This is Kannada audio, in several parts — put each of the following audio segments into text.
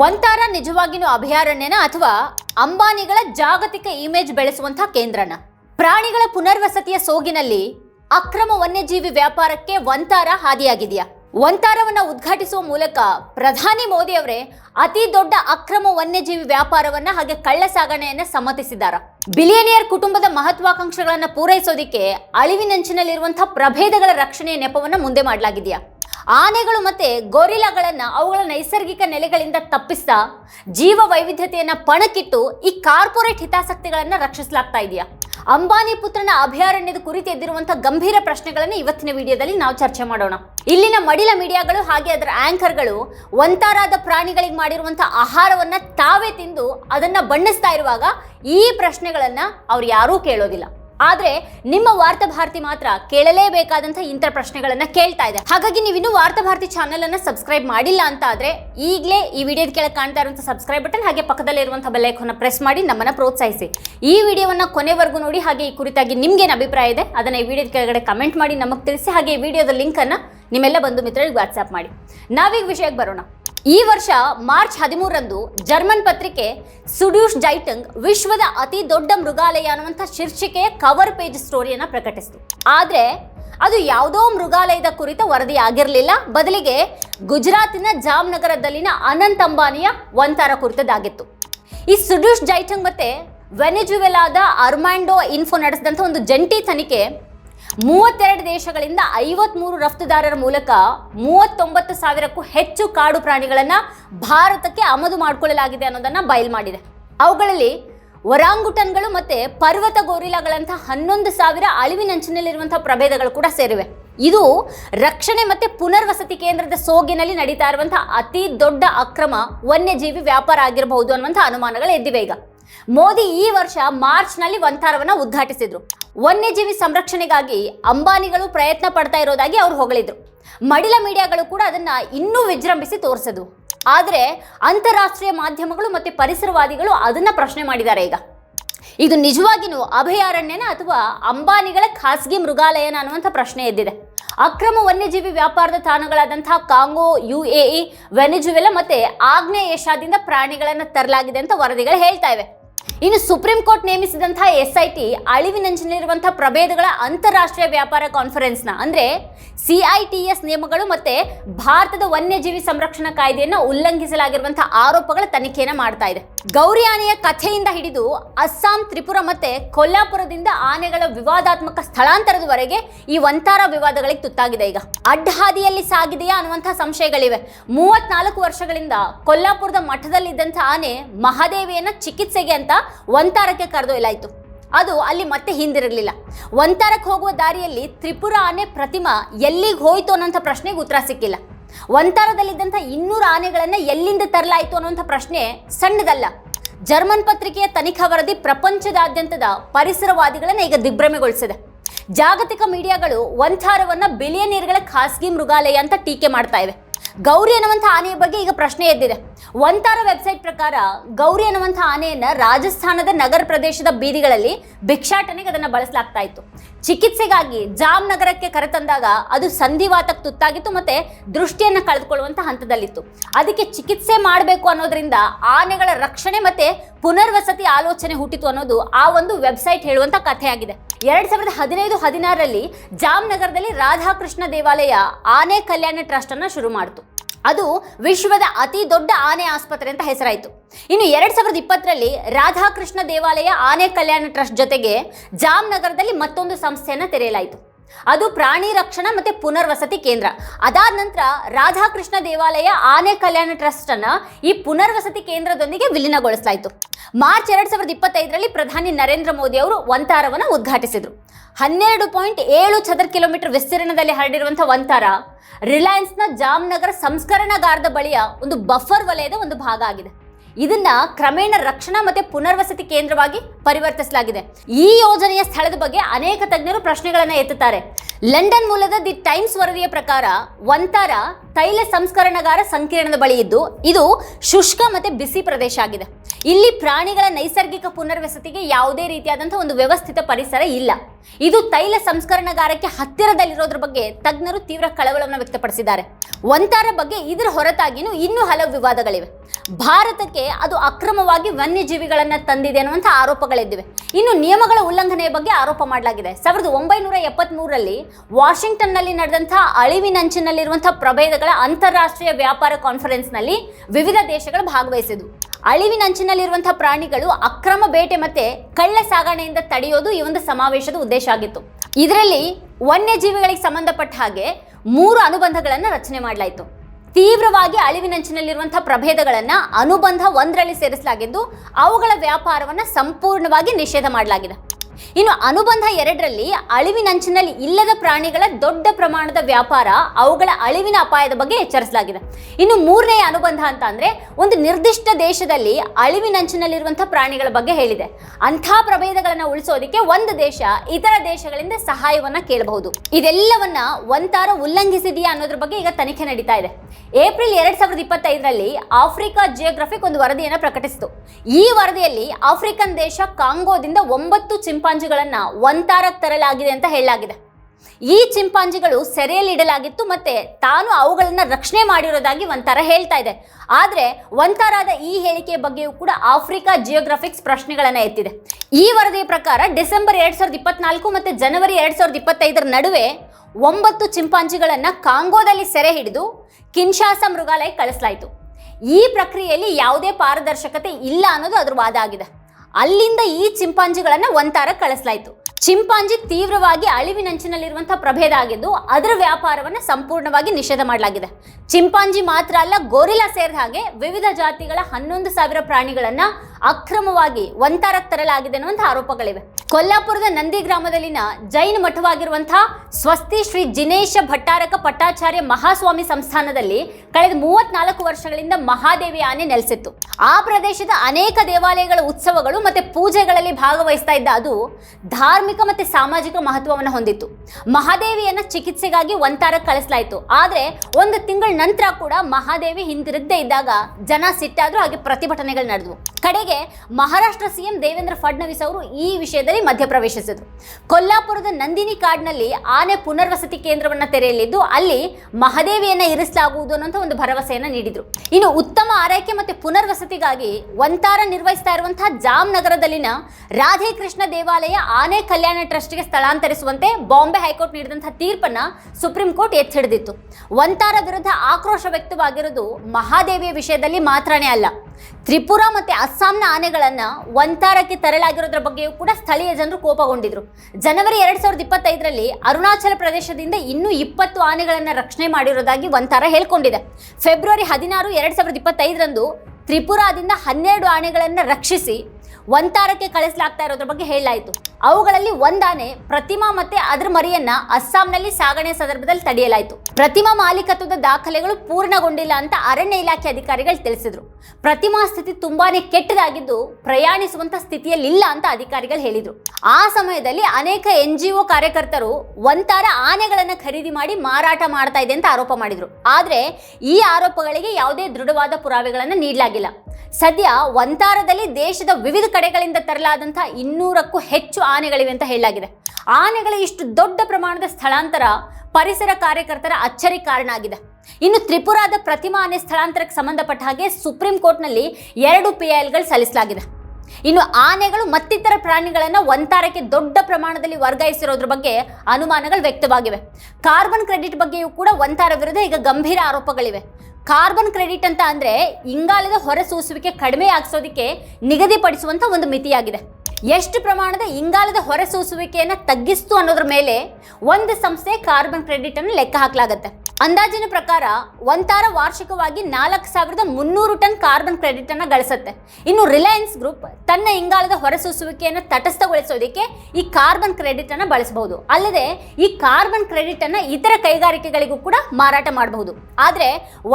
ಒಂತಾರ ನಿಜವಾಗಿನೂ ಅಭಯಾರಣ್ಯನ ಅಥವಾ ಅಂಬಾನಿಗಳ ಜಾಗತಿಕ ಇಮೇಜ್ ಬೆಳೆಸುವಂತಹ ಕೇಂದ್ರನ? ಪ್ರಾಣಿಗಳ ಪುನರ್ವಸತಿಯ ಸೋಗಿನಲ್ಲಿ ಅಕ್ರಮ ವನ್ಯಜೀವಿ ವ್ಯಾಪಾರಕ್ಕೆ ಒಂತಾರ ಹಾದಿಯಾಗಿದೆಯಾ? ಒಂತಾರವನ್ನ ಉದ್ಘಾಟಿಸುವ ಮೂಲಕ ಪ್ರಧಾನಿ ಮೋದಿ ಅವರೇ ಅತಿ ದೊಡ್ಡ ಅಕ್ರಮ ವನ್ಯಜೀವಿ ವ್ಯಾಪಾರವನ್ನ ಹಾಗೆ ಕಳ್ಳ ಸಾಗಣೆಯನ್ನ ಸಮ್ಮತಿಸಿದ್ದಾರೆ? ಬಿಲಿಯನಿಯರ್ ಕುಟುಂಬದ ಮಹತ್ವಾಕಾಂಕ್ಷೆಗಳನ್ನ ಪೂರೈಸೋದಿಕ್ಕೆ ಅಳಿವಿನಂಚಿನಲ್ಲಿರುವಂತಹ ಪ್ರಭೇದಗಳ ರಕ್ಷಣೆಯ ನೆಪವನ್ನ ಮುಂದೆ ಮಾಡಲಾಗಿದೆಯಾ? ಆನೆಗಳು ಮತ್ತೆ ಗೊರಿಲಾಗಳನ್ನು ಅವುಗಳ ನೈಸರ್ಗಿಕ ನೆಲೆಗಳಿಂದ ತಪ್ಪಿಸ್ತಾ ಜೀವ ವೈವಿಧ್ಯತೆಯನ್ನು ಪಣಕ್ಕಿಟ್ಟು ಈ ಕಾರ್ಪೊರೇಟ್ ಹಿತಾಸಕ್ತಿಗಳನ್ನು ರಕ್ಷಿಸಲಾಗ್ತಾ ಇದೆಯಾ? ಅಂಬಾನಿ ಪುತ್ರನ ಅಭಯಾರಣ್ಯದ ಕುರಿತು ಎದ್ದಿರುವಂತಹ ಗಂಭೀರ ಪ್ರಶ್ನೆಗಳನ್ನು ಇವತ್ತಿನ ವಿಡಿಯೋದಲ್ಲಿ ನಾವು ಚರ್ಚೆ ಮಾಡೋಣ. ಇಲ್ಲಿನ ಮಡಿಲ ಮೀಡಿಯಾಗಳು ಹಾಗೆ ಅದರ ಆಂಕರ್ಗಳು ಒಂತಾರಾದ ಪ್ರಾಣಿಗಳಿಗೆ ಮಾಡಿರುವಂತಹ ಆಹಾರವನ್ನ ತಾವೇ ತಿಂದು ಅದನ್ನ ಬಣ್ಣಿಸ್ತಾ ಇರುವಾಗ ಈ ಪ್ರಶ್ನೆಗಳನ್ನು ಅವ್ರು ಯಾರೂ ಕೇಳೋದಿಲ್ಲ. ಆದ್ರೆ ನಿಮ್ಮ ವಾರ್ತಾ ಭಾರತಿ ಮಾತ್ರ ಕೇಳಲೇಬೇಕಾದಂತ ಇಂಥ ಪ್ರಶ್ನೆಗಳನ್ನ ಕೇಳ್ತಾ ಇದೆ. ಹಾಗಾಗಿ ನೀವು ಇನ್ನೂ ವಾರ್ತಾ ಭಾರತಿ ಚಾನೆಲ್ ಅನ್ನ ಸಬ್ಸ್ಕ್ರೈಬ್ ಮಾಡಿಲ್ಲ ಅಂತ ಆದ್ರೆ ಈಗಲೇ ಈ ವಿಡಿಯೋದ ಕೆಳಗೆ ಕಾಣ್ತಾ ಇರುವಂತಹ ಸಬ್ಸ್ಕ್ರೈಬ್ ಬಟನ್ ಹಾಗೆ ಪಕ್ಕದಲ್ಲಿರುವಂತಹ ಬೆಲ್ ಐಕಾನ್ ಪ್ರೆಸ್ ಮಾಡಿ ನಮ್ಮನ್ನ ಪ್ರೋತ್ಸಾಹಿಸಿ. ಈ ವಿಡಿಯೋವನ್ನ ಕೊನೆವರೆಗೂ ನೋಡಿ ಹಾಗೆ ಈ ಕುರಿತಾಗಿ ನಿಮ್ಗೇನು ಅಭಿಪ್ರಾಯ ಇದೆ ಅದನ್ನ ಈ ವಿಡಿಯೋದ ಕೆಳಗಡೆ ಕಮೆಂಟ್ ಮಾಡಿ ನಮಗೆ ತಿಳಿಸಿ ಹಾಗೆ ಈ ವಿಡಿಯೋದ ಲಿಂಕ್ ಅನ್ನ ನಿಮ್ಮೆಲ್ಲ ಬಂಧು ಮಿತ್ರರಿಗೆ ವಾಟ್ಸ್ಆಪ್ ಮಾಡಿ. ನಾವೀಗ ವಿಷಯಕ್ಕೆ ಬರೋಣ. ಈ ವರ್ಷ ಮಾರ್ಚ್ ಹದಿಮೂರರಂದು ಜರ್ಮನ್ ಪತ್ರಿಕೆ ಸುಡ್ಯೂಷ್ ಜೈಟಂಗ್ ವಿಶ್ವದ ಅತಿ ದೊಡ್ಡ ಮೃಗಾಲಯ ಅನ್ನುವಂಥ ಶೀರ್ಷಿಕೆಯ ಕವರ್ ಪೇಜ್ ಸ್ಟೋರಿಯನ್ನು ಪ್ರಕಟಿಸಿತು. ಆದರೆ ಅದು ಯಾವುದೋ ಮೃಗಾಲಯದ ಕುರಿತ ವರದಿ ಆಗಿರಲಿಲ್ಲ. ಬದಲಿಗೆ ಗುಜರಾತಿನ ಜಾಮ್ನಗರದಲ್ಲಿನ ಅನಂತ್ ಅಂಬಾನಿಯ ಒಂತಾರ ಕುರಿತದ್ದಾಗಿತ್ತು. ಈ ಸುಡ್ಯೂಷ್ ಜೈಟಂಗ್ ಮತ್ತೆ ವೆನೆಜುವೆಲಾದ ಅರ್ಮ್ಯಾಂಡೋ ಇನ್ಫೋ ನಡೆಸಿದಂಥ ಒಂದು ಜಂಟಿ ತನಿಖೆ ಮೂವತ್ತೆರಡು ದೇಶಗಳಿಂದ ಐವತ್ಮೂರು ರಫ್ತುದಾರರ ಮೂಲಕ ಮೂವತ್ತೊಂಬತ್ತು ಸಾವಿರಕ್ಕೂ ಹೆಚ್ಚು ಕಾಡು ಪ್ರಾಣಿಗಳನ್ನು ಭಾರತಕ್ಕೆ ಆಮದು ಮಾಡಿಕೊಳ್ಳಲಾಗಿದೆ ಅನ್ನೋದನ್ನ ಬಯಲು ಮಾಡಿದೆ. ಅವುಗಳಲ್ಲಿ ಒರಾಂಗುಟನ್ಗಳು ಮತ್ತೆ ಪರ್ವತ ಗೋರಿಲಾಗಳಂತಹ ಹನ್ನೊಂದು ಸಾವಿರ ಅಳಿವಿನಂಚಿನಲ್ಲಿರುವಂತಹ ಪ್ರಭೇದಗಳು ಕೂಡ ಸೇರಿವೆ. ಇದು ರಕ್ಷಣೆ ಮತ್ತೆ ಪುನರ್ವಸತಿ ಕೇಂದ್ರದ ಸೋಗಿನಲ್ಲಿ ನಡೀತಾ ಇರುವಂತಹ ಅತಿ ದೊಡ್ಡ ಅಕ್ರಮ ವನ್ಯಜೀವಿ ವ್ಯಾಪಾರ ಆಗಿರಬಹುದು ಅನ್ನುವಂಥ ಅನುಮಾನಗಳು ಎದ್ದಿವೆ ಈಗ. ಮೋದಿ ಈ ವರ್ಷ ಮಾರ್ಚ್ನಲ್ಲಿ ಒಂಥಾರವನ್ನ ಉದ್ಘಾಟಿಸಿದ್ರು. ವನ್ಯಜೀವಿ ಸಂರಕ್ಷಣೆಗಾಗಿ ಅಂಬಾನಿಗಳು ಪ್ರಯತ್ನ ಪಡ್ತಾ ಇರೋದಾಗಿ ಅವ್ರು ಹೊಗಳಿದ್ರು. ಮಡಿಲ ಮೀಡಿಯಾಗಳು ಕೂಡ ಅದನ್ನ ಇನ್ನೂ ವಿಜೃಂಭಿಸಿ ತೋರಿಸಿದ್ವು. ಆದರೆ ಅಂತಾರಾಷ್ಟ್ರೀಯ ಮಾಧ್ಯಮಗಳು ಮತ್ತೆ ಪರಿಸರವಾದಿಗಳು ಅದನ್ನ ಪ್ರಶ್ನೆ ಮಾಡಿದ್ದಾರೆ ಈಗ. ಇದು ನಿಜವಾಗಿಯೂ ಅಭಯಾರಣ್ಯನ ಅಥವಾ ಅಂಬಾನಿಗಳ ಖಾಸಗಿ ಮೃಗಾಲಯನ ಅನ್ನುವಂಥ ಪ್ರಶ್ನೆ ಎದ್ದಿದೆ. ಅಕ್ರಮ ವನ್ಯಜೀವಿ ವ್ಯಾಪಾರದ ತಾಣಗಳಾದಂತಹ Congo U A E Venezuela ಮತ್ತೆ ಆಗ್ನೇಯ ಏಷ್ಯಾದಿಂದ ಪ್ರಾಣಿಗಳನ್ನು ತರಲಾಗಿದೆ ಅಂತ ವರದಿಗಳು ಹೇಳ್ತಾ ಇವೆ. ಇನ್ನು ಸುಪ್ರೀಂ ಕೋರ್ಟ್ ನೇಮಿಸಿದಂತಹ ಎಸ್ ಐ ಟಿ ಅಳಿವಿನಂಚಿನಲ್ಲಿರುವಂತಹ ಪ್ರಭೇದಗಳ ಅಂತಾರಾಷ್ಟ್ರೀಯ ವ್ಯಾಪಾರ ಕಾನ್ಫರೆನ್ಸ್ನ, ಅಂದ್ರೆ ಸಿ ಐ ಟಿ ಎಸ್ ನಿಯಮಗಳು ಮತ್ತೆ ಭಾರತದ ವನ್ಯಜೀವಿ ಸಂರಕ್ಷಣಾ ಕಾಯ್ದೆಯನ್ನು ಉಲ್ಲಂಘಿಸಲಾಗಿರುವಂತಹ ಆರೋಪಗಳ ತನಿಖೆಯನ್ನು ಮಾಡ್ತಾ ಇದೆ. ಗೌರಿ ಆನೆಯ ಕಥೆಯಿಂದ ಹಿಡಿದು ಅಸ್ಸಾಂ, ತ್ರಿಪುರ ಮತ್ತೆ ಕೊಲ್ಲಾಪುರದಿಂದ ಆನೆಗಳ ವಿವಾದಾತ್ಮಕ ಸ್ಥಳಾಂತರದವರೆಗೆ ಈ ಒಂತಾರ ವಿವಾದಗಳಿಗೆ ತುತ್ತಾಗಿದೆ ಈಗ. ಅಡ್ಡಹಾದಿಯಲ್ಲಿ ಸಾಗಿದೆಯಾ ಅನ್ನುವಂತಹ ಸಂಶಯಗಳಿವೆ. ಮೂವತ್ನಾಲ್ಕು ವರ್ಷಗಳಿಂದ ಕೊಲ್ಲಾಪುರದ ಮಠದಲ್ಲಿದ್ದಂಥ ಆನೆ ಮಹಾದೇವಿಯನ್ನ ಚಿಕಿತ್ಸೆಗೆ ಅಂತ ಒಂತಾರಕ್ಕೆ ಕರೆದೊಯ್ಲಾಯಿತು ಅದು ಅಲ್ಲಿ ಮತ್ತೆ ಹಿಂದಿರಲಿಲ್ಲ ಒಂತಾರಕ್ಕೆ ಹೋಗುವ ದಾರಿಯಲ್ಲಿ ತ್ರಿಪುರ ಆನೆ ಪ್ರತಿಮಾ ಎಲ್ಲಿಗೆ ಹೋಯಿತು ಅನ್ನೋಂಥ ಪ್ರಶ್ನೆಗೆ ಉತ್ತರ ಸಿಕ್ಕಿಲ್ಲ. ಒಂತಾರದಲ್ಲಿದ್ದಂಥ ಇನ್ನೂರು ಆನೆಗಳನ್ನು ಎಲ್ಲಿಂದ ತರಲಾಯಿತು ಅನ್ನೋಂಥ ಪ್ರಶ್ನೆ ಸಣ್ಣದಲ್ಲ. ಜರ್ಮನ್ ಪತ್ರಿಕೆಯ ತನಿಖಾ ವರದಿ ಪ್ರಪಂಚದಾದ್ಯಂತದ ಪರಿಸರವಾದಿಗಳನ್ನು ಈಗ ದಿಗ್ಭ್ರಮೆಗೊಳಿಸಿದೆ. ಜಾಗತಿಕ ಮೀಡಿಯಾಗಳು ಒಂಥಾರವನ್ನ ಬಿಲಿಯನೀರ್ಗಳ ಖಾಸಗಿ ಮೃಗಾಲಯ ಅಂತ ಟೀಕೆ ಮಾಡ್ತಾ ಇವೆ. ಗೌರಿ ಅನ್ನುವಂಥ ಆನೆಯ ಬಗ್ಗೆ ಈಗ ಪ್ರಶ್ನೆ ಎದ್ದಿದೆ. ಒಂತಾರ ವೆಬ್ಸೈಟ್ ಪ್ರಕಾರ ಗೌರಿ ಅನ್ನುವಂಥ ಆನೆಯನ್ನು ರಾಜಸ್ಥಾನದ ನಗರ ಪ್ರದೇಶದ ಬೀದಿಗಳಲ್ಲಿ ಭಿಕ್ಷಾಟನೆಗೆ ಅದನ್ನು ಬಳಸಲಾಗ್ತಾ ಇತ್ತು. ಚಿಕಿತ್ಸೆಗಾಗಿ ಜಾಮ್ ನಗರಕ್ಕೆ ಕರೆತಂದಾಗ ಅದು ಸಂಧಿವಾತಕ್ಕೆ ತುತ್ತಾಗಿತ್ತು ಮತ್ತೆ ದೃಷ್ಟಿಯನ್ನು ಕಳೆದುಕೊಳ್ಳುವಂಥ ಹಂತದಲ್ಲಿತ್ತು. ಅದಕ್ಕೆ ಚಿಕಿತ್ಸೆ ಮಾಡಬೇಕು ಅನ್ನೋದ್ರಿಂದ ಆನೆಗಳ ರಕ್ಷಣೆ ಮತ್ತೆ ಪುನರ್ವಸತಿ ಆಲೋಚನೆ ಹುಟ್ಟಿತು ಅನ್ನೋದು ಆ ಒಂದು ವೆಬ್ಸೈಟ್ ಹೇಳುವಂಥ ಕಥೆಯಾಗಿದೆ. ಎರಡು ಸಾವಿರದ ಹದಿನೈದು ಹದಿನಾರರಲ್ಲಿ ಜಾಮ್ನಗರದಲ್ಲಿ ರಾಧಾಕೃಷ್ಣ ದೇವಾಲಯ ಆನೆ ಕಲ್ಯಾಣ ಟ್ರಸ್ಟ್ ಅನ್ನ ಶುರು ಮಾಡಿತು. ಅದು ವಿಶ್ವದ ಅತಿ ದೊಡ್ಡ ಆನೆ ಆಸ್ಪತ್ರೆ ಅಂತ ಹೆಸರಾಯಿತು. ಇನ್ನು ಎರಡ್ ಸಾವಿರದ ಇಪ್ಪತ್ತರಲ್ಲಿ ರಾಧಾಕೃಷ್ಣ ದೇವಾಲಯ ಆನೆ ಕಲ್ಯಾಣ ಟ್ರಸ್ಟ್ ಜೊತೆಗೆ ಜಾಮ್ನಗರದಲ್ಲಿ ಮತ್ತೊಂದು ಸಂಸ್ಥೆಯನ್ನು ತೆರೆಯಲಾಯಿತು. ಅದು ಪ್ರಾಣಿ ರಕ್ಷಣಾ ಮತ್ತೆ ಪುನರ್ವಸತಿ ಕೇಂದ್ರ. ಅದಾದ ನಂತರ ರಾಧಾಕೃಷ್ಣ ದೇವಾಲಯ ಆನೆ ಕಲ್ಯಾಣ ಟ್ರಸ್ಟ್ ಅನ್ನ ಈ ಪುನರ್ವಸತಿ ಕೇಂದ್ರದೊಂದಿಗೆ ವಿಲೀನಗೊಳಿಸಲಾಯಿತು. ಮಾರ್ಚ್ ಎರಡು ಸಾವಿರದ ಇಪ್ಪತ್ತೈದರಲ್ಲಿ ಪ್ರಧಾನಿ ನರೇಂದ್ರ ಮೋದಿ ಅವರು ಒಂತಾರವನ್ನು ಉದ್ಘಾಟಿಸಿದ್ರು. ಹನ್ನೆರಡು ಪಾಯಿಂಟ್ ಏಳು ಚದರ ಕಿಲೋಮೀಟರ್ ವಿಸ್ತೀರ್ಣದಲ್ಲಿ ಹರಡಿರುವಂಥ ಒಂತಾರ ರಿಲಯನ್ಸ್ನ ಜಾಮ್ನಗರ ಸಂಸ್ಕರಣಾಗಾರದ ಬಳಿಯ ಒಂದು ಬಫರ್ ವಲಯದ ಒಂದು ಭಾಗ ಆಗಿದೆ. ಇದನ್ನ ಕ್ರಮೇಣ ರಕ್ಷಣಾ ಮತ್ತೆ ಪುನರ್ವಸತಿ ಕೇಂದ್ರವಾಗಿ ಪರಿವರ್ತಿಸಲಾಗಿದೆ. ಈ ಯೋಜನೆಯ ಸ್ಥಳದ ಬಗ್ಗೆ ಅನೇಕ ತಜ್ಞರು ಪ್ರಶ್ನೆಗಳನ್ನು ಎತ್ತುತ್ತಾರೆ. ಲಂಡನ್ ಮೂಲದ ದಿ ಟೈಮ್ಸ್ ವರದಿಯ ಪ್ರಕಾರ ಒಂತಾರ ತೈಲ ಸಂಸ್ಕರಣಗಾರ ಸಂಕೀರ್ಣದ ಬಳಿ ಇದ್ದು, ಇದು ಶುಷ್ಕ ಮತ್ತೆ ಬಿಸಿ ಪ್ರದೇಶ ಆಗಿದೆ. ಇಲ್ಲಿ ಪ್ರಾಣಿಗಳ ನೈಸರ್ಗಿಕ ಪುನರ್ವಸತಿಗೆ ಯಾವುದೇ ರೀತಿಯಾದಂತಹ ಒಂದು ವ್ಯವಸ್ಥಿತ ಪರಿಸರ ಇಲ್ಲ. ಇದು ತೈಲ ಸಂಸ್ಕರಣಗಾರಕ್ಕೆ ಹತ್ತಿರದಲ್ಲಿರೋದ್ರ ಬಗ್ಗೆ ತಜ್ಞರು ತೀವ್ರ ಕಳವಳವನ್ನು ವ್ಯಕ್ತಪಡಿಸಿದ್ದಾರೆ. ಒಂತಾರ ಬಗ್ಗೆ ಇದರ ಹೊರತಾಗಿನೂ ಇನ್ನೂ ಹಲವು ವಿವಾದಗಳಿವೆ. ಭಾರತಕ್ಕೆ ಅದು ಅಕ್ರಮವಾಗಿ ವನ್ಯಜೀವಿಗಳನ್ನು ತಂದಿದೆ ಅನ್ನುವಂಥ ಆರೋಪಗಳಿದ್ದಿವೆ. ಇನ್ನು ನಿಯಮಗಳ ಉಲ್ಲಂಘನೆಯ ಬಗ್ಗೆ ಆರೋಪ ಮಾಡಲಾಗಿದೆ. ಸಾವಿರದ ಒಂಬೈನೂರ ಎಪ್ಪತ್ತ್ಮೂರರಲ್ಲಿ ವಾಷಿಂಗ್ಟನ್ನಲ್ಲಿ ನಡೆದಂಥ ಅಳಿವಿನಂಚಿನಲ್ಲಿರುವಂಥ ಪ್ರಭೇದಗಳ ಅಂತಾರಾಷ್ಟ್ರೀಯ ವ್ಯಾಪಾರ ಕಾನ್ಫರೆನ್ಸ್ನಲ್ಲಿ ವಿವಿಧ ದೇಶಗಳು ಭಾಗವಹಿಸಿದ್ವು. ಅಳಿವಿನಂಚಿನಲ್ಲಿರುವಂಥ ಪ್ರಾಣಿಗಳು ಅಕ್ರಮ ಬೇಟೆ ಮತ್ತೆ ಕಳ್ಳ ಸಾಗಣೆಯಿಂದ ತಡೆಯೋದು ಈ ಒಂದು ಸಮಾವೇಶದ ಉದ್ದೇಶ ಆಗಿತ್ತು. ಇದರಲ್ಲಿ ವನ್ಯಜೀವಿಗಳಿಗೆ ಸಂಬಂಧಪಟ್ಟ ಹಾಗೆ ಮೂರು ಅನುಬಂಧಗಳನ್ನು ರಚನೆ ಮಾಡಲಾಯಿತು. ತೀವ್ರವಾಗಿ ಅಳಿವಿನಂಚಿನಲ್ಲಿರುವಂತಹ ಪ್ರಭೇದಗಳನ್ನು ಅನುಬಂಧ ಒಂದರಲ್ಲಿ ಸೇರಿಸಲಾಗಿದ್ದು ಅವುಗಳ ವ್ಯಾಪಾರವನ್ನು ಸಂಪೂರ್ಣವಾಗಿ ನಿಷೇಧ ಮಾಡಲಾಗಿದೆ. ಇನ್ನು ಅನುಬಂಧ ಎರಡರಲ್ಲಿ ಅಳಿವಿನಂಚಿನಲ್ಲಿ ಇಲ್ಲದ ಪ್ರಾಣಿಗಳ ದೊಡ್ಡ ಪ್ರಮಾಣದ ವ್ಯಾಪಾರ, ಅವುಗಳ ಅಳಿವಿನ ಅಪಾಯದ ಬಗ್ಗೆ ಎಚ್ಚರಿಸಲಾಗಿದೆ. ಇನ್ನು ಮೂರನೇ ಅನುಬಂಧ ಅಂತ ಅಂದ್ರೆ ಒಂದು ನಿರ್ದಿಷ್ಟ ದೇಶದಲ್ಲಿ ಅಳಿವಿನಂಚಿನಲ್ಲಿರುವಂತಹ ಪ್ರಾಣಿಗಳ ಬಗ್ಗೆ ಹೇಳಿದೆ. ಅಂಥ ಪ್ರಭೇದಗಳನ್ನು ಉಳಿಸೋದಕ್ಕೆ ಒಂದು ದೇಶ ಇತರ ದೇಶಗಳಿಂದ ಸಹಾಯವನ್ನ ಕೇಳಬಹುದು. ಇದೆಲ್ಲವನ್ನ ಒಂತಾರ ಉಲ್ಲಂಘಿಸಿದೆಯಾ ಅನ್ನೋದ್ರ ಬಗ್ಗೆ ಈಗ ತನಿಖೆ ನಡೀತಾ ಇದೆ. ಏಪ್ರಿಲ್ ಎರಡ್ ಸಾವಿರದ ಇಪ್ಪತ್ತೈದರಲ್ಲಿ ಆಫ್ರಿಕಾ ಜಿಯೋಗ್ರಫಿಕ್ ಒಂದು ವರದಿಯನ್ನು ಪ್ರಕಟಿಸಿತು. ಈ ವರದಿಯಲ್ಲಿ ಆಫ್ರಿಕನ್ ದೇಶ ಕಾಂಗೋದಿಂದ ಒಂಬತ್ತು ಚಿಂಪಾಂಜಿಗಳನ್ನ ಒಂತಾರಕ್ಕೆ ತರಲಾಗಿದೆ ಅಂತ ಹೇಳಲಾಗಿದೆ. ಈ ಚಿಂಪಾಂಜಿಗಳು ಸೆರೆಯಲ್ಲಿಡಲಾಗಿತ್ತು ಮತ್ತೆ ತಾನು ಅವುಗಳನ್ನು ರಕ್ಷಣೆ ಮಾಡಿರೋದಾಗಿ ಒಂಥರ ಹೇಳ್ತಾ ಇದೆ. ಆದರೆ ಒಂಥರಾದ ಈ ಹೇಳಿಕೆ ಬಗ್ಗೆಯೂ ಕೂಡ ಆಫ್ರಿಕಾ ಜಿಯೋಗ್ರಫಿಕ್ಸ್ ಪ್ರಶ್ನೆಗಳನ್ನು ಎತ್ತಿದೆ. ಈ ವರದಿ ಪ್ರಕಾರ ಡಿಸೆಂಬರ್ ಎರಡು ಸಾವಿರದ ಇಪ್ಪತ್ನಾಲ್ಕು ಮತ್ತು ಜನವರಿ ಎರಡು ಸಾವಿರದ ಇಪ್ಪತ್ತೈದರ ನಡುವೆ ಒಂಬತ್ತು ಚಿಂಪಾಂಜಿಗಳನ್ನು ಕಾಂಗೋದಲ್ಲಿ ಸೆರೆ ಹಿಡಿದು ಕಿನ್ಶಾಸ ಮೃಗಾಲಯಕ್ಕೆ ಕಳಿಸಲಾಯಿತು. ಈ ಪ್ರಕ್ರಿಯೆಯಲ್ಲಿ ಯಾವುದೇ ಪಾರದರ್ಶಕತೆ ಇಲ್ಲ ಅನ್ನೋದು ಅದ್ರ ವಾದ ಆಗಿದೆ. ಅಲ್ಲಿಂದ ಈ ಚಿಂಪಾಂಜಿಗಳನ್ನ ಒಂತಾರ ಕಳಿಸಲಾಯಿತು. ಚಿಂಪಾಂಜಿ ತೀವ್ರವಾಗಿ ಅಳಿವಿನಂಚಿನಲ್ಲಿರುವಂತಹ ಪ್ರಭೇದ ಆಗಿದ್ದು ಅದರ ವ್ಯಾಪಾರವನ್ನು ಸಂಪೂರ್ಣವಾಗಿ ನಿಷೇಧ ಮಾಡಲಾಗಿದೆ. ಚಿಂಪಾಂಜಿ ಮಾತ್ರ ಅಲ್ಲ ಗೋರಿಲಾ ಸೇರಿದ ಹಾಗೆ ವಿವಿಧ ಜಾತಿಗಳ ಹನ್ನೊಂದು ಸಾವಿರ ಪ್ರಾಣಿಗಳನ್ನ ಅಕ್ರಮವಾಗಿ ಒಂತಾರಕ್ಕೆ ತರಲಾಗಿದೆ ಅನ್ನುವಂಥ ಆರೋಪಗಳಿವೆ. ಕೊಲ್ಲಾಪುರದ ನಂದಿ ಗ್ರಾಮದಲ್ಲಿನ ಜೈನ ಮಠವಾಗಿರುವಂತಹ ಸ್ವಸ್ತಿ ಶ್ರೀ ಜಿನೇಶ ಭಟ್ಟಾರಕ ಪಟ್ಟಾಚಾರ್ಯ ಮಹಾಸ್ವಾಮಿ ಸಂಸ್ಥಾನದಲ್ಲಿ ಕಳೆದ ಮೂವತ್ನಾಲ್ಕು ವರ್ಷಗಳಿಂದ ಮಹಾದೇವಿ ಆನೆ ನೆಲೆಸಿತ್ತು. ಆ ಪ್ರದೇಶದ ಅನೇಕ ದೇವಾಲಯಗಳ ಉತ್ಸವಗಳು ಮತ್ತೆ ಪೂಜೆಗಳಲ್ಲಿ ಭಾಗವಹಿಸ್ತಾ ಇದ್ದ ಅದು ಧಾರ್ಮಿಕ ಮತ್ತೆ ಸಾಮಾಜಿಕ ಮಹತ್ವವನ್ನು ಹೊಂದಿತ್ತು. ಮಹಾದೇವಿಯನ್ನ ಚಿಕಿತ್ಸೆಗಾಗಿ ಒಂತಾರ ಕಳಿಸಲಾಯಿತು. ಆದರೆ ಒಂದು ತಿಂಗಳ ನಂತರ ಕೂಡ ಮಹಾದೇವಿ ಹಿಂದಿರುದ್ದೇ ಇದ್ದಾಗ ಜನ ಸಿಟ್ಟಾದರೂ, ಹಾಗೆ ಪ್ರತಿಭಟನೆಗಳು ನಡೆದವು. ಕಡೆಗೆ ಮಹಾರಾಷ್ಟ್ರ ಸಿಎಂ ದೇವೇಂದ್ರ ಫಡ್ನವೀಸ್ ಅವರು ಈ ವಿಷಯದಲ್ಲಿ ಮಧ್ಯಪ್ರವೇಶಿಸಿದರು ಕೊಲ್ಲಾಪುರದ ನಂದಿನಿ ಕಾಡ್ನಲ್ಲಿ ಆನೆ ಪುನರ್ವಸತಿ ಕೇಂದ್ರವನ್ನ ತೆರೆಯಲಿದ್ದು, ಅಲ್ಲಿ ಮಹಾದೇವಿಯನ್ನ ಇರಿಸಲಾಗುವುದು ಅನ್ನೋಂಥ ಒಂದು ಭರವಸೆಯನ್ನ ನೀಡಿದ್ರು. ಇನ್ನು ಉತ್ತಮ ಆರೈಕೆ ಮತ್ತೆ ಪುನರ್ವಸತಿಗಾಗಿ ಒಂತಾರ ನಿರ್ವಹಿಸ್ತಾ ಇರುವಂತಹ ಜಾಮ್ನಗರದಲ್ಲಿನ ರಾಧೆ ಕೃಷ್ಣ ದೇವಾಲಯ ಆನೆ ಕಲ್ಯಾಣ ಟ್ರಸ್ಟ್ಗೆ ಸ್ಥಳಾಂತರಿಸುವಂತೆ ಬಾಂಬೆ ಹೈಕೋರ್ಟ್ ನೀಡಿದಂತಹ ತೀರ್ಪನ್ನ ಸುಪ್ರೀಂ ಕೋರ್ಟ್ ಎತ್ತಿ ಹಿಡಿದಿತ್ತು ಒಂತಾರ ವಿರುದ್ಧ ಆಕ್ರೋಶ ವ್ಯಕ್ತವಾಗಿರುವುದು ಮಹಾದೇವಿಯ ವಿಷಯದಲ್ಲಿ ಮಾತ್ರನೇ ಅಲ್ಲ. ತ್ರಿಪುರ ಮತ್ತು ಅಸ್ಸಾಂನ ಆನೆಗಳನ್ನು ಒಂತಾರಕ್ಕೆ ತರಲಾಗಿರೋದ್ರ ಬಗ್ಗೆಯೂ ಕೂಡ ಸ್ಥಳೀಯ ಜನರು ಕೋಪಗೊಂಡಿದ್ರು. ಜನವರಿ ಎರಡು ಸಾವಿರದ ಇಪ್ಪತ್ತೈದರಲ್ಲಿ ಅರುಣಾಚಲ ಪ್ರದೇಶದಿಂದ ಇನ್ನೂ ಇಪ್ಪತ್ತು ಆನೆಗಳನ್ನು ರಕ್ಷಣೆ ಮಾಡಿರೋದಾಗಿ ಒಂತಾರ ಹೇಳ್ಕೊಂಡಿದೆ. ಫೆಬ್ರವರಿ ಹದಿನಾರು ಎರಡು ಸಾವಿರದ ಇಪ್ಪತ್ತೈದರಂದು ತ್ರಿಪುರಾದಿಂದ ಹನ್ನೆರಡು ಆನೆಗಳನ್ನು ರಕ್ಷಿಸಿ ಒಂತಾರಕ್ಕೆ ಕಳಿಸಲಾಗ್ತಾ ಇರೋದ್ರ ಬಗ್ಗೆ ಹೇಳಲಾಯಿತು. ಅವುಗಳಲ್ಲಿ ಒಂದಾನೆ ಪ್ರತಿಮಾ ಮತ್ತೆ ಅದರ ಮರಿಯನ್ನ ಅಸ್ಸಾಂನಲ್ಲಿ ಸಾಗಣೆ ಸಂದರ್ಭದಲ್ಲಿ ತಡೆಯಲಾಯಿತು. ಪ್ರತಿಮಾ ಮಾಲೀಕತ್ವದ ದಾಖಲೆಗಳು ಪೂರ್ಣಗೊಂಡಿಲ್ಲ ಅಂತ ಅರಣ್ಯ ಇಲಾಖೆ ಅಧಿಕಾರಿಗಳು ತಿಳಿಸಿದ್ರು. ಪ್ರತಿಮಾ ಸ್ಥಿತಿ ತುಂಬಾನೇ ಕೆಟ್ಟದಾಗಿದ್ದು ಪ್ರಯಾಣಿಸುವಂತ ಸ್ಥಿತಿಯಲ್ಲಿ ಇಲ್ಲ ಅಂತ ಅಧಿಕಾರಿಗಳು ಹೇಳಿದ್ರು. ಆ ಸಮಯದಲ್ಲಿ ಅನೇಕ ಎನ್ ಜಿ ಒ ಕಾರ್ಯಕರ್ತರು ಒಂತಾರ ಆನೆಗಳನ್ನ ಖರೀದಿ ಮಾಡಿ ಮಾರಾಟ ಮಾಡ್ತಾ ಇದೆ ಅಂತ ಆರೋಪ ಮಾಡಿದ್ರು. ಆದ್ರೆ ಈ ಆರೋಪಗಳಿಗೆ ಯಾವುದೇ ದೃಢವಾದ ಪುರಾವೆಗಳನ್ನು ನೀಡಲಾಗಿಲ್ಲ. ಸದ್ಯ ಒಂತಾರದಲ್ಲಿ ದೇಶದ ವಿವಿಧ ಕಡೆಗಳಿಂದ ತರಲಾದಂತಹ ಇನ್ನೂರಕ್ಕೂ ಹೆಚ್ಚು ಆನೆಗಳಿವೆ ಅಂತ ಹೇಳಲಾಗಿದೆ. ಆನೆಗಳ ಇಷ್ಟು ದೊಡ್ಡ ಪ್ರಮಾಣದ ಸ್ಥಳಾಂತರ ಪರಿಸರ ಕಾರ್ಯಕರ್ತರ ಅಚ್ಚರಿ ಕಾರಣ ಆಗಿದೆ. ಇನ್ನು ತ್ರಿಪುರಾದ ಪ್ರತಿಮಾ ಆನೆ ಸ್ಥಳಾಂತರಕ್ಕೆ ಸಂಬಂಧಪಟ್ಟ ಹಾಗೆ ಸುಪ್ರೀಂ ಕೋರ್ಟ್ನಲ್ಲಿ ಎರಡು ಪಿ ಎಲ್ಗಳು ಸಲ್ಲಿಸಲಾಗಿದೆ. ಇನ್ನು ಆನೆಗಳು ಮತ್ತಿತರ ಪ್ರಾಣಿಗಳನ್ನು ಒಂತಾರಕ್ಕೆ ದೊಡ್ಡ ಪ್ರಮಾಣದಲ್ಲಿ ವರ್ಗಾಯಿಸಿರೋದ್ರ ಬಗ್ಗೆ ಅನುಮಾನಗಳು ವ್ಯಕ್ತವಾಗಿವೆ. ಕಾರ್ಬನ್ ಕ್ರೆಡಿಟ್ ಬಗ್ಗೆಯೂ ಕೂಡ ಒಂತಾರ ವಿರುದ್ಧ ಈಗ ಗಂಭೀರ ಆರೋಪಗಳಿವೆ. ಕಾರ್ಬನ್ ಕ್ರೆಡಿಟ್ ಅಂತ ಅಂದರೆ ಇಂಗಾಲದ ಹೊರಸೂಸುವಿಕೆ ಕಡಿಮೆ ಆಗಿಸೋದಕ್ಕೆ ನಿಗದಿಪಡಿಸುವಂತ ಒಂದು ಮಿತಿಯಾಗಿದೆ. ಎಷ್ಟು ಪ್ರಮಾಣದ ಇಂಗಾಲದ ಹೊರಸೂಸುವಿಕೆಯನ್ನು ತಗ್ಗಿಸ್ತು ಅನ್ನೋದ್ರ ಮೇಲೆ ಒಂದು ಸಂಸ್ಥೆ ಕಾರ್ಬನ್ ಕ್ರೆಡಿಟ್ ಅನ್ನು ಲೆಕ್ಕ ಹಾಕಲಾಗುತ್ತೆ. ಅಂದಾಜಿನ ಪ್ರಕಾರ ಒಂತಾರ ವಾರ್ಷಿಕವಾಗಿ ನಾಲ್ಕು ಸಾವಿರದ ಮುನ್ನೂರು ಟನ್ ಕಾರ್ಬನ್ ಕ್ರೆಡಿಟ್ ಅನ್ನು ಗಳಿಸುತ್ತೆ. ಇನ್ನು ರಿಲಯನ್ಸ್ ಗ್ರೂಪ್ ತನ್ನ ಇಂಗಾಲದ ಹೊರಸೂಸುವಿಕೆಯನ್ನು ತಟಸ್ಥಗೊಳಿಸೋದಕ್ಕೆ ಈ ಕಾರ್ಬನ್ ಕ್ರೆಡಿಟ್ ಅನ್ನು ಬಳಸಬಹುದು. ಅಲ್ಲದೆ ಈ ಕಾರ್ಬನ್ ಕ್ರೆಡಿಟ್ ಅನ್ನು ಇತರ ಕೈಗಾರಿಕೆಗಳಿಗೂ ಕೂಡ ಮಾರಾಟ ಮಾಡಬಹುದು. ಆದರೆ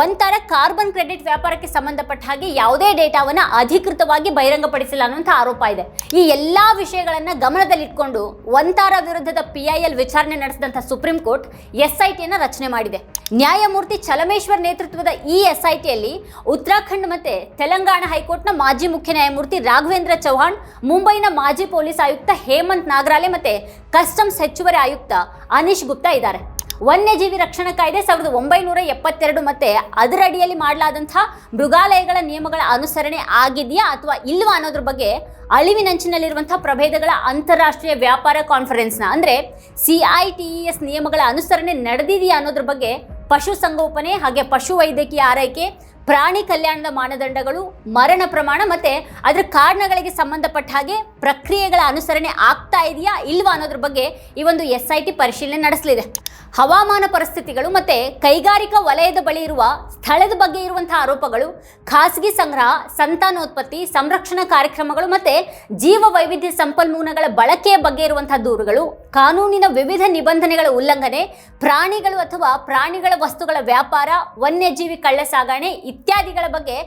ಒಂತಾರ ಕಾರ್ಬನ್ ಕ್ರೆಡಿಟ್ ವ್ಯಾಪಾರಕ್ಕೆ ಸಂಬಂಧಪಟ್ಟ ಹಾಗೆ ಯಾವುದೇ ಡೇಟಾವನ್ನು ಅಧಿಕೃತವಾಗಿ ಬಹಿರಂಗಪಡಿಸಿಲ್ಲ ಅನ್ನುವಂಥ ಆರೋಪ ಇದೆ. ಈ ಎಲ್ಲಾ ವಿಷಯಗಳನ್ನು ಗಮನದಲ್ಲಿಟ್ಕೊಂಡು ಒಂತಾರ ವಿರುದ್ಧದ ಪಿಐಎಲ್ ವಿಚಾರಣೆ ನಡೆಸಿದಂಥ ಸುಪ್ರೀಂ ಕೋರ್ಟ್ ಎಸ್ಐಟಿಯನ್ನು ರಚನೆ ಮಾಡಿದೆ. ನ್ಯಾಯಮೂರ್ತಿ ಚಲಮೇಶ್ವರ್ ನೇತೃತ್ವದ ಈ ಎಸ್ಐಟಿಯಲ್ಲಿ ಉತ್ತರಾಖಂಡ್ ಮತ್ತೆ ತೆಲಂಗಾಣ ಹೈಕೋರ್ಟ್ನ ಮಾಜಿ ಮುಖ್ಯ ನ್ಯಾಯಮೂರ್ತಿ ರಾಘವೇಂದ್ರ ಚೌಹಾಣ್, ಮುಂಬೈನ ಮಾಜಿ ಪೊಲೀಸ್ ಆಯುಕ್ತ ಹೇಮಂತ್ ನಾಗರಾಲೆ ಮತ್ತೆ ಕಸ್ಟಮ್ಸ್ ಹೆಚ್ಚುವರಿ ಆಯುಕ್ತ ಅನೀಶ್ ಗುಪ್ತಾ ಇದ್ದಾರೆ. ವನ್ಯಜೀವಿ ರಕ್ಷಣಾ ಕಾಯ್ದೆ ಸಾವಿರದ ಒಂಬೈನೂರ ಎಪ್ಪತ್ತೆರಡು ಮತ್ತೆ ಅದರ ಅಡಿಯಲ್ಲಿ ಮಾಡಲಾದಂತಹ ಮೃಗಾಲಯಗಳ ನಿಯಮಗಳ ಅನುಸರಣೆ ಆಗಿದೆಯಾ ಅಥವಾ ಇಲ್ವಾ ಅನ್ನೋದ್ರ ಬಗ್ಗೆ ಅಳಿವಿನಂಚಿನಲ್ಲಿರುವಂತಹ ಪ್ರಭೇದಗಳ ಅಂತಾರಾಷ್ಟ್ರೀಯ ವ್ಯಾಪಾರ ಕಾನ್ಫರೆನ್ಸ್ನ, ಅಂದ್ರೆ ಸಿ ಐ ಟಿ ಎಸ್ ನಿಯಮಗಳ ಅನುಸರಣೆ ನಡೆದಿದೆಯಾ ಅನ್ನೋದ್ರ ಬಗ್ಗೆ ಪಶುಸಂಗೋಪನೆ ಹಾಗೆ ಪಶು ವೈದ್ಯಕೀಯ ಆರೈಕೆ, ಪ್ರಾಣಿ ಕಲ್ಯಾಣದ ಮಾನದಂಡಗಳು, ಮರಣ ಪ್ರಮಾಣ ಮತ್ತೆ ಅದರ ಕಾರಣಗಳಿಗೆ ಸಂಬಂಧಪಟ್ಟ ಹಾಗೆ ಪ್ರಕ್ರಿಯೆಗಳ ಅನುಸರಣೆ ಆಗ್ತಾ ಇದೆಯಾ ಇಲ್ವಾ ಅನ್ನೋದ್ರ ಬಗ್ಗೆ ಈ ಒಂದು ಎಸ್ ಐ ಟಿ ಪರಿಶೀಲನೆ ನಡೆಸಲಿದೆ. ಹವಾಮಾನ ಪರಿಸ್ಥಿತಿಗಳು ಮತ್ತೆ ಕೈಗಾರಿಕಾ ವಲಯದ ಬಳಿ ಇರುವ ಸ್ಥಳದ ಬಗ್ಗೆ ಇರುವಂತಹ ಆರೋಪಗಳು, ಖಾಸಗಿ ಸಂಗ್ರಹ, ಸಂತಾನೋತ್ಪತ್ತಿ, ಸಂರಕ್ಷಣಾ ಕಾರ್ಯಕ್ರಮಗಳು ಮತ್ತೆ ಜೀವ ವೈವಿಧ್ಯ ಸಂಪನ್ಮೂಲಗಳ ಬಳಕೆಯ ಬಗ್ಗೆ ಇರುವಂತಹ ದೂರುಗಳು, ಕಾನೂನಿನ ವಿವಿಧ ನಿಬಂಧನೆಗಳ ಉಲ್ಲಂಘನೆ, ಪ್ರಾಣಿಗಳು ಅಥವಾ ಪ್ರಾಣಿಗಳ ವಸ್ತುಗಳ ವ್ಯಾಪಾರ, ವನ್ಯಜೀವಿ ಕಳ್ಳ ಸಾಗಣೆ ಇತ್ಯಾದಿಗಳ ಬಗ್ಗೆ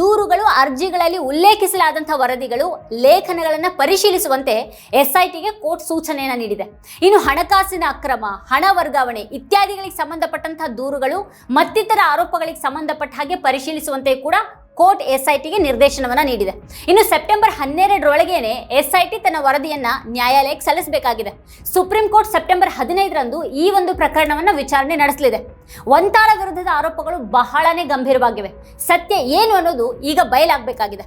ದೂರುಗಳು ಅರ್ಜಿಗಳಲ್ಲಿ ಉಲ್ಲೇಖಿಸಲಾದಂಥ ವರದಿಗಳು, ಲೇಖನಗಳನ್ನು ಪರಿಶೀಲಿಸುವಂತೆ ಎಸ್ಐಟಿಗೆ ಕೋರ್ಟ್ ಸೂಚನೆಯನ್ನು ನೀಡಿದೆ. ಇನ್ನು ಹಣಕಾಸಿನ ಅಕ್ರಮ, ಹಣ ವರ್ಗಾವಣೆ ಇತ್ಯಾದಿಗಳಿಗೆ ಸಂಬಂಧಪಟ್ಟಂತಹ ದೂರುಗಳು ಮತ್ತಿತರ ಆರೋಪಗಳಿಗೆ ಸಂಬಂಧಪಟ್ಟ ಹಾಗೆ ಪರಿಶೀಲಿಸುವಂತೆ ಕೂಡ ಕೋರ್ಟ್ ಎಸ್ಐಟಿಗೆ ನಿರ್ದೇಶನವನ್ನು ನೀಡಿದೆ. ಇನ್ನು ಸೆಪ್ಟೆಂಬರ್ ಹನ್ನೆರಡರೊಳಗೇನೆ ಎಸ್ಐಟಿ ತನ್ನ ವರದಿಯನ್ನ ನ್ಯಾಯಾಲಯಕ್ಕೆ ಸಲ್ಲಿಸಬೇಕಾಗಿದೆ. ಸುಪ್ರೀಂ ಕೋರ್ಟ್ ಸೆಪ್ಟೆಂಬರ್ ಹದಿನೈದರಂದು ಈ ಒಂದು ಪ್ರಕರಣವನ್ನು ವಿಚಾರಣೆ ನಡೆಸಲಿದೆ. ಒಂತಾರ ವಿರುದ್ಧದ ಆರೋಪಗಳು ಬಹಳನೇ ಗಂಭೀರವಾಗಿವೆ. ಸತ್ಯ ಏನು ಅನ್ನೋದು ಈಗ ಬಯಲಾಗಬೇಕಾಗಿದೆ.